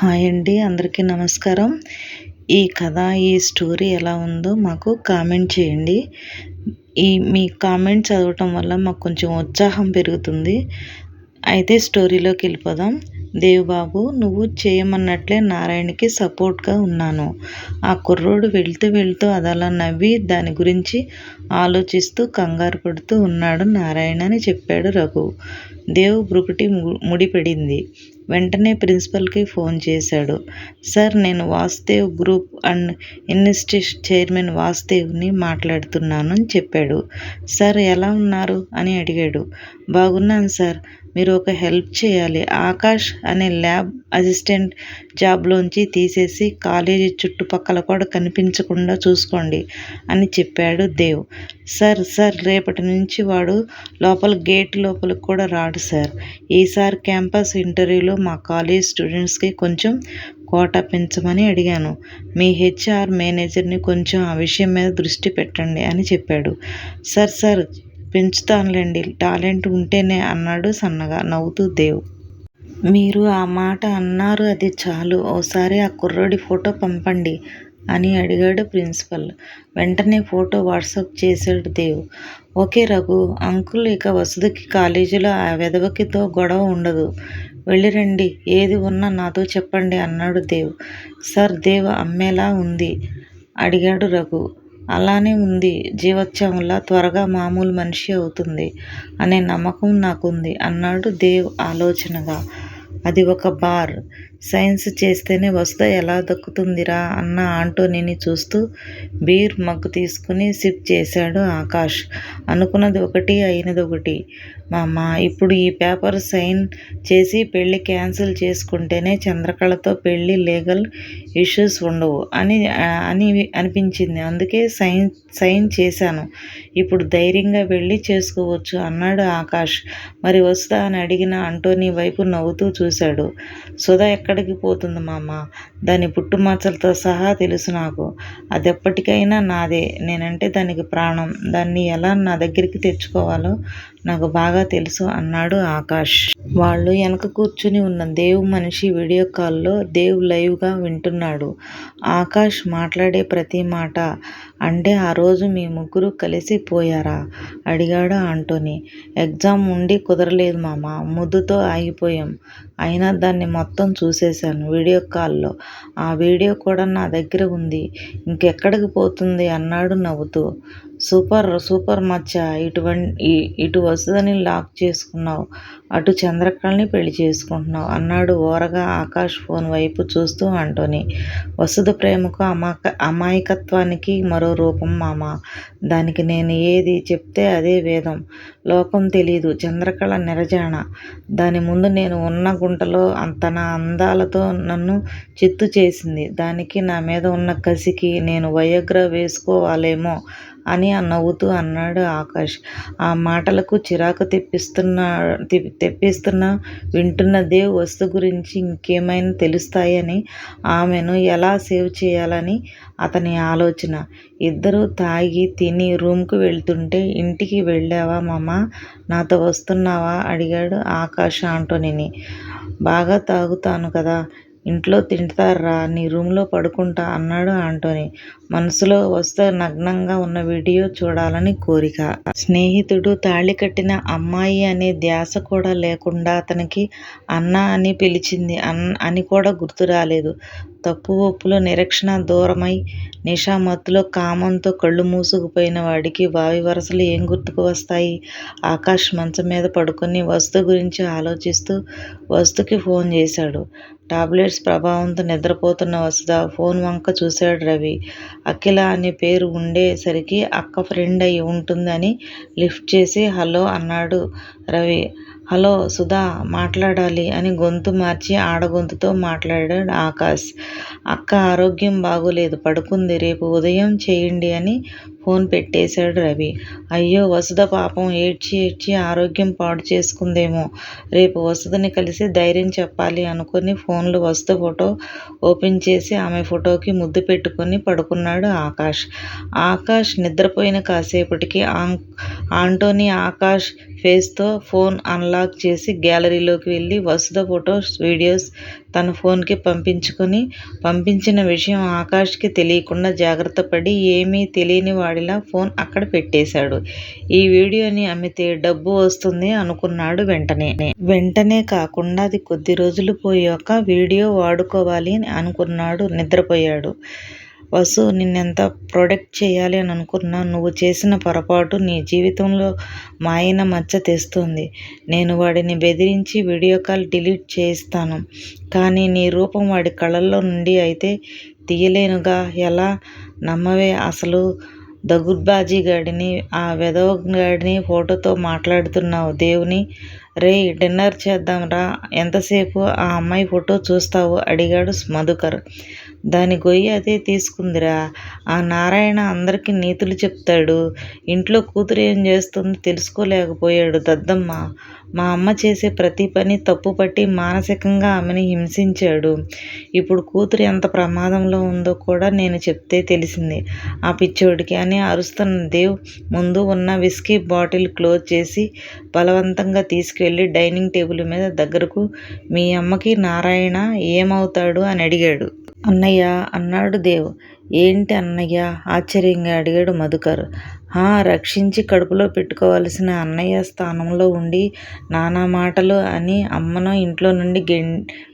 Hi అండి అందరికీ నమస్కారం. ఈ కథ ఈ స్టోరీ ఎలా ఉందో మాకు కామెంట్ చేయండి. ఈ మీ కామెంట్ చదవటం వల్ల మాకు కొంచెం ఉత్సాహం పెరుగుతుంది. అయితే స్టోరీలోకి వెళ్ళిపోదాం. దేవబాబు నువ్వు చేయమన్నట్లే నారాయణకి సపోర్ట్గా ఉన్నాను. ఆ కుర్రోడు వెళ్తూ వెళ్తూ అది అలా నవ్వి దాని గురించి ఆలోచిస్తూ కంగారు పడుతూ ఉన్నాడు నారాయణ అని చెప్పాడు రఘు. దేవు బ్రుకుటి ముడిపడింది. వెంటనే ప్రిన్సిపల్కి ఫోన్ చేశాడు. సార్ నేను Vasudev group and institute chairman వాసుదేవ్ని మాట్లాడుతున్నాను అని చెప్పాడు. సార్ ఎలా ఉన్నారు? అని అడిగాడు. బాగున్నాను సార్. మీరు ఒక హెల్ప్ చేయాలి. ఆకాష్ అనే ల్యాబ్ అసిస్టెంట్ జాబ్లోంచి తీసేసి కాలేజీ చుట్టుపక్కల కూడా కనిపించకుండా చూసుకోండి అని చెప్పాడు దేవ్. సార్ సార్ రేపటి నుంచి వాడు లోపల గేట్ లోపలికి కూడా రాడు సార్. ఈసారి క్యాంపస్ ఇంటర్వ్యూలో మా కాలేజ్ స్టూడెంట్స్కి కొంచెం కోటా పెంచమని అడిగాను. మీ హెచ్ఆర్ మేనేజర్ని కొంచెం ఆ విషయం మీద దృష్టి పెట్టండి అని చెప్పాడు. Sir sir పెంచుతానులేండి. టాలెంట్ ఉంటేనే అన్నాడు సన్నగా. నవ్వుతూ దేవ్. మీరు ఆ మాట అన్నారు అది చాలు. ఓసారి ఆ కుర్రోడి ఫోటో పంపండి అని అడిగాడు ప్రిన్సిపల్. వెంటనే ఫోటో వాట్సాప్ చేశాడు దేవ్. ఓకే రఘు అంకుల్ ఇక వసతికి కాలేజీలో ఆ వెదవకితో గొడవ ఉండదు. వెళ్ళిరండి ఏది ఉన్నా నాతో చెప్పండి అన్నాడు దేవ్. సార్ దేవ్ అమ్మేలా ఉంది? అడిగాడు రఘు. అలానే ఉంది. జీవోత్సవంలా త్వరగా మామూలు మనిషి అవుతుంది అనే నమ్మకం నాకుంది అన్నాడు దేవ్ ఆలోచనగా. అది ఒక బార్. సైన్స్ చేస్తేనే వస్తా ఎలా దక్కుతుందిరా అన్న ఆంటోనీని చూస్తూ బీర్ మగ్గు తీసుకుని సిప్ చేశాడు ఆకాష్. అనుకున్నది ఒకటి అయినది ఒకటి. మామ ఇప్పుడు ఈ పేపర్ సైన్ చేసి పెళ్ళి క్యాన్సిల్ చేసుకుంటేనే చంద్రకళతో పెళ్ళి లీగల్ ఇష్యూస్ ఉండవు అని అని అనిపించింది. అందుకే సైన్ సైన్ చేశాను. ఇప్పుడు ధైర్యంగా వెళ్ళి చేసుకోవచ్చు అన్నాడు ఆకాష్. మరి వస్తా అని అడిగిన అంటోనీ వైపు నవ్వుతూ చూశాడు. సుధా ఎక్కడికి పోతుంది మామ? దాని పుట్టుమచ్చలతో సహా తెలుసు నాకు. అది ఎప్పటికైనా నాదే. నేనంటే దానికి ప్రాణం. దాన్ని ఎలా నా దగ్గరికి తెచ్చుకోవాలో నాకు బాగా తెలుసు అన్నాడు ఆకాష్. వాళ్ళు వెనక కూర్చుని ఉన్న దేవ్ మనిషి వీడియో కాల్లో దేవ్ లైవ్గా వింటున్నాడు. ఆకాష్ మాట్లాడే ప్రతి మాట అంటే ఆ రోజు మీ ముగ్గురు కలిసి పోయారా? అడిగాడు ఆంటోనీ. ఎగ్జామ్ ఉండి కుదరలేదు మామ ముద్దుతో ఆగిపోయాం. అయినా దాన్ని మొత్తం చూసేశాను వీడియో కాల్లో. ఆ వీడియో కూడా నా దగ్గర ఉంది ఇంకెక్కడికి పోతుంది అన్నాడు నవ్వుతూ. సూపర్ సూపర్ మచ్చ ఇటువంటి ఇటు వసుధని లాక్ చేసుకున్నావు. అటు చంద్రకళని పెళ్ళి చేసుకుంటున్నావు అన్నాడు ఓరగా ఆకాష్ ఫోన్ వైపు చూస్తూ అంటోని. వసుధ ప్రేమకు అమాక అమాయకత్వానికి మరో రూపం మామ. దానికి నేను ఏది చెప్తే అదే వేదం. లోకం తెలీదు చంద్రకళ నిరజాణ దాని ముందు నేను ఉన్న గుంటలో తన అందాలతో నన్ను చిత్తు చేసింది. దానికి నా మీద ఉన్న కసికి నేను వయోగ్ర వేసుకోవాలేమో అని నవ్వుతూ అన్నాడు ఆకాష్. ఆ మాటలకు చిరాకు తెప్పిస్తున్న తెప్పిస్తున్న వింటున్న దేవ్ వస్తు గురించి ఇంకేమైనా తెలుస్తాయని ఆమెను ఎలా సేవ్ చేయాలని అతని ఆలోచన. ఇద్దరూ తాగి తిని రూమ్కు వెళ్తుంటే ఇంటికి వెళ్ళావా మామా? నాతో వస్తున్నావా? అడిగాడు ఆకాష్ ఆంటోనీని. బాగా తాగుతాను కదా ఇంట్లో తింటారా నీ రూమ్లో పడుకుంటా అన్నాడు ఆంటోనీ. మనసులో వస్తే నగ్నంగా ఉన్న వీడియో చూడాలని కోరిక. స్నేహితుడు తాళి కట్టిన అమ్మాయి అనే ధ్యాస కూడా లేకుండా అతనికి అన్న అని పిలిచింది. అన్ అని కూడా గుర్తు తప్పు ఒప్పులో నిరీక్షణ దూరమై నిషామత్తులో కామంతో కళ్ళు మూసుకుపోయిన వాడికి వావి వరసలు ఏం గుర్తుకు వస్తాయి? ఆకాష్ మంచం మీద పడుకుని వస్తు గురించి ఆలోచిస్తూ వస్తుకి ఫోన్ చేశాడు. టాబ్లెట్స్ ప్రభావంతో నిద్రపోతున్న వసుధ ఫోన్ వంక చూశాడు రవి. అఖిల అనే పేరు ఉండేసరికి అక్క ఫ్రెండ్ అయి ఉంటుందని లిఫ్ట్ చేసి హలో అన్నాడు రవి. హలో సుధా మాట్లాడాలి అని గొంతు మార్చి ఆడగొంతుతో మాట్లాడాడు ఆకాష్. అక్క ఆరోగ్యం బాగోలేదు పడుకుంది రేపు ఉదయం చేయండి అని ఫోన్ పెట్టేశాడు రవి. అయ్యో వసుధ పాపం ఏడ్చి ఏడ్చి ఆరోగ్యం పాడు చేసుకుందేమో. రేపు వసుధని కలిసి ధైర్యం చెప్పాలి అనుకుని ఫోన్లో వసుధ ఫోటో ఓపెన్ చేసి ఆమె ఫోటోకి ముద్దు పెట్టుకొని పడుకున్నాడు ఆకాష్. ఆకాష్ నిద్రపోయిన కాసేపటికి ఆంటోనీ ఆకాష్ ఫేస్తో ఫోన్ అన్లాక్ చేసి గ్యాలరీలోకి వెళ్ళి వసుధ ఫొటోస్ వీడియోస్ తన ఫోన్కి పంపించుకొని పంపించిన విషయం ఆకాష్కి తెలియకుండా జాగ్రత్త పడి ఏమీ తెలియని వాడిలా ఫోన్ అక్కడ పెట్టేశాడు. ఈ వీడియోని అమ్మితే డబ్బు వస్తుంది అనుకున్నాడు వెంటనే. వెంటనే కాకుండా అది కొద్ది రోజులు పోయాక వీడియో వాడుకోవాలి అని అనుకున్నాడు నిద్రపోయాడు. వసు నిన్నెంత ప్రొటెక్ట్ చేయాలి అని అనుకున్నా నువ్వు చేసిన పొరపాటు నీ జీవితంలో మాయన మచ్చ తెస్తుంది. నేను వాడిని బెదిరించి వీడియో కాల్ డిలీట్ చేయిస్తాను. కానీ నీ రూపం వాడి కళ్ళల్లో నుండి అయితే తీయలేనుగా. ఎలా నమ్మవే? అసలు దగుర్బాజీ గాడిని ఆ వెధవ గాడిని ఫోటోతో మాట్లాడుతున్నావు దేవుని. రే డిన్నర్ చేద్దాంరా. ఎంతసేపు ఆ అమ్మాయి ఫోటో చూస్తావు? అడిగాడు మధుకర్. దాని గొయ్యి అదే తీసుకుందిరా. ఆ నారాయణ అందరికీ నీతులు చెప్తాడు. ఇంట్లో కూతురు ఏం చేస్తుందో తెలుసుకోలేకపోయాడు దద్దమ్మ. మా అమ్మ చేసే ప్రతి పని తప్పుపట్టి మానసికంగా ఆమెని హింసించాడు. ఇప్పుడు కూతురు ఎంత ప్రమాదంలో ఉందో కూడా నేను చెప్తే తెలిసింది. ఆ పిచ్చోడికి అని అరుస్తున్న దేవ్ ముందు ఉన్న విస్కీ బాటిల్ క్లోజ్ చేసి బలవంతంగా తీసుకెళ్ళి డైనింగ్ టేబుల్ మీద దగ్గరకు మీ అమ్మకి నారాయణ ఏమవుతాడు అని అడిగాడు. అన్నయ్య అన్నాడు దేవ్. ఏంటి అన్నయ్య? ఆశ్చర్యంగా అడిగాడు మధుకర్. హా రక్షించి కడుపులో పెట్టుకోవలసిన అన్నయ్య స్థానంలో ఉండి నానా మాటలు అని అమ్మను ఇంట్లో నుండి గెం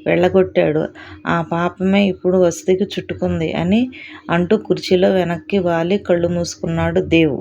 వెళ్ళగొట్టాడు. ఆ పాపమే ఇప్పుడు వసతికి చుట్టుకుంది అని అంటూ కుర్చీలో వెనక్కి వాలి కళ్ళు మూసుకున్నాడు దేవు.